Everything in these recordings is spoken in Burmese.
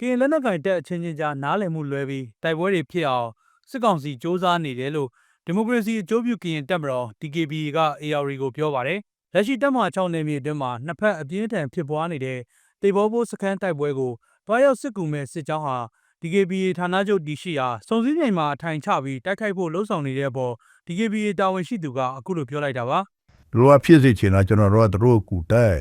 ကရင်လက်နက်ကင်တက်အချင်းချင်းကြားနားလည်မှုလွဲပြီးတိုက်ပွဲတွေဖြစ်အောင်စစ်ကောင်စီစ조사နေတယ်လို့ဒီမိုကရေစီအကျိုးပြုကရင်တက်မတော် DKBA က AR ကိုပြောပါတယ်။လက်ရှိတက်မဟာ6နယ်မြေအတွင်းမှာနှစ်ဖက်အပြင်းအထန်ဖြစ်ပွားနေတဲ့တေဘောဘိုးစခန်းတိုက်ပွဲကိုတွားရောက်စစ်ကူမဲ့စစ်ကြောင်းဟာ DKBA ဌာနချုပ်တည်ရှိရာစုံစည်းမြိုင်မှာအထိုင်ချပြီးတိုက်ခိုက်ဖို့လှုံ့ဆော်နေတဲ့အပေါ် DKBA တာဝန်ရှိသူကအခုလိုပြောလိုက်တာပါတို့ကဖြစ်စေချင်တာကျွန်တော်တို့ကတို့ကူတဲ့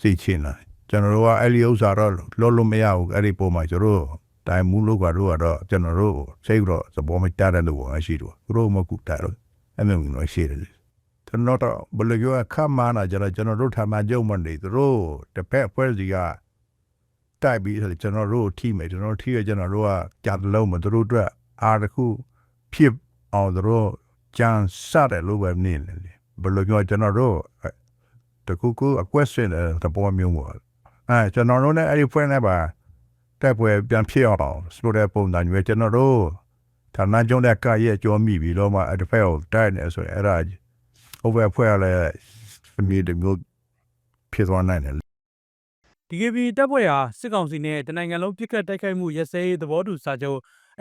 စေချင်တာကျွန်တော်တို့ကအဲ့ဒီဥစ္စာတော့လောလို့မရဘူးအဲ့ဒီပုံမှာကျွန်တော်တို့တိုင်မှုလို့ကတော့တော့ကျွန်တော်တို့စိတ်တော့သဘောမကျတဲ့လို့ပဲရှိတော့တို့မကူတာတော့အဲ့လိုမျိုးရှိတယ်ကျွန်တော်တော့ဘယ်လိုပြောခမ်းမာနာကျွန်တော်ကျွန်တော်တို့ထာမကြုံမနေတို့တစ်ဖက်ဖွဲ့စီက တိုက်ပြီးဆိုကျွန်တော်တို့ထိမယ်ကျွန်တော်ထိရကျွန်တော်တို့ကကြာလုံးမတို့အတွက်အားတစ်ခုဖြစ်အောင်တို့ကြံစတယ်လို့ပဲနေတယ်ဘယ်လိုပြောကျွန်တော်တို့တကူကူအကွက်စင်တဲ့တပေါ်မျိုးပေါ့အဲကျွန်တော်တို့လည်းအဲ့ဒီဖွဲ့နေပါတက်ပွဲပြန်ဖြစ်အောင်ဆိုတဲ့ပုံစံမျိုးကျွန်တော်တို့ဌာနကျုံတဲ့ကရဲ့ကြောမိပြီလို့မှအဲ့ဒီဖက်ကိုတိုက်နေဆိုရင်အဲ့ဒါ over ဖွဲ့ရလဲမြေတမျိုးဖြစ်သွားနိုင်တယ် DKB တပ်ဖွဲ့ဟာစစ်ကောင်စီနဲ့တနိုင်ငံလုံးပြစ်ခတ်တိုက်ခိုက်မှုရက်စဲရေးသဘောတူစာချုပ်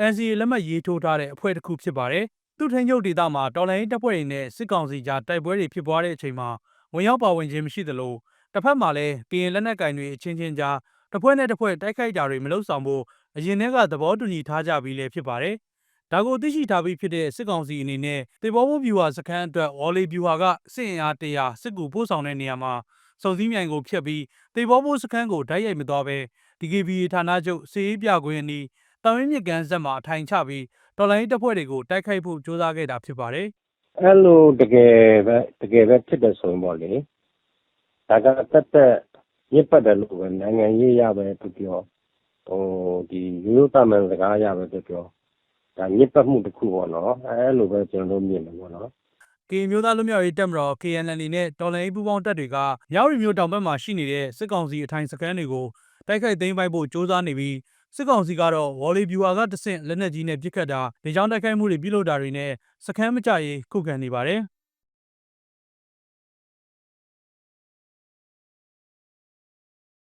NCA လက်မှတ်ရေးထိုးထားတဲ့အဖွဲ့တစ်ခုဖြစ်ပါတယ်။သူ့ထိန်းချုပ်ဒေသမှာတော်လိုင်းတပ်ဖွဲ့တွေနဲ့စစ်ကောင်စီကြားတိုက်ပွဲတွေဖြစ်ပွားတဲ့အချိန်မှာဝင်ရောက်ပါဝင်ခြင်းမရှိသလိုတစ်ဖက်မှာလည်းကရင်လက်နက်ကင်တွေအချင်းချင်းကြားတစ်ဖွဲ့နဲ့တစ်ဖွဲ့တိုက်ခိုက်တာတွေမလုပ်ဆောင်ဖို့အရင်တည်းကသဘောတူညီထားကြပြီးလည်းဖြစ်ပါတယ်။ဒါကိုသိရှိထားပြီးဖြစ်တဲ့စစ်ကောင်စီအနေနဲ့တေဘောဘိုးဗျူဟာစခန်းအတွက်ဝေါ်လီဗျူဟာကစစ်အင်အားတရာစစ်ကူပို့ဆောင်တဲ့နေရာမှာ စုံစည်းမြိုင်ကိုဖျက်ပြီးတေဘောဘိုးစခန်းကိုဓာတ်ရိုက်မသွားဘဲ DKBA ဌာနချုပ်စီရေးပြခွင့်အနီးတဝင်းမြစ်ကမ်းဆက်မှာအထိုင်ချပြီးတော်လိုင်းတပ်ဖွဲ့တွေကိုတိုက်ခိုက်ဖို့ကြိုးစားခဲ့တာဖြစ်ပါတယ်အဲ့လိုတကယ်ပဲတကယ်ပဲဖြစ်တယ်ဆိုရင်ပေါ့လေဒါကတက်တက်ရစ်ပတ်တယ်လို့ပဲနိုင်ငံရေးရပဲပြောပြောဟိုဒီရိုးသားမှန်စကားရပဲပြောပြောဒါညစ်ပတ်မှုတစ်ခုပေါ့နော်အဲ့လိုပဲကျွန်တော်တို့မြင်တယ်ပေါ့နော်။ ကရင်မျိုးသားလူမျိုးရေးတပ်မတော် KNL နဲ့တော်လိုင်းပူးပေါင်းတပ်တွေကမြောက်ရီမျိုးတောင်ဘက်မှာရှိနေတဲ့စစ်ကောင်စီအထိုင်စခန်းတွေကိုတိုက်ခိုက်သိမ်းပိုက်ဖို့ကြိုးစားနေပြီးစစ်ကောင်စီကတော့ဝေါ်လီဗျူဟာကတဆင့်လက်နက်ကြီးနဲ့ပစ်ခတ်တာဒေချောင်းတိုက်ခိုက်မှုတွေပြုလုပ်တာတွေနဲ့စခန်းမကြရေးခုခံနေပါတယ်။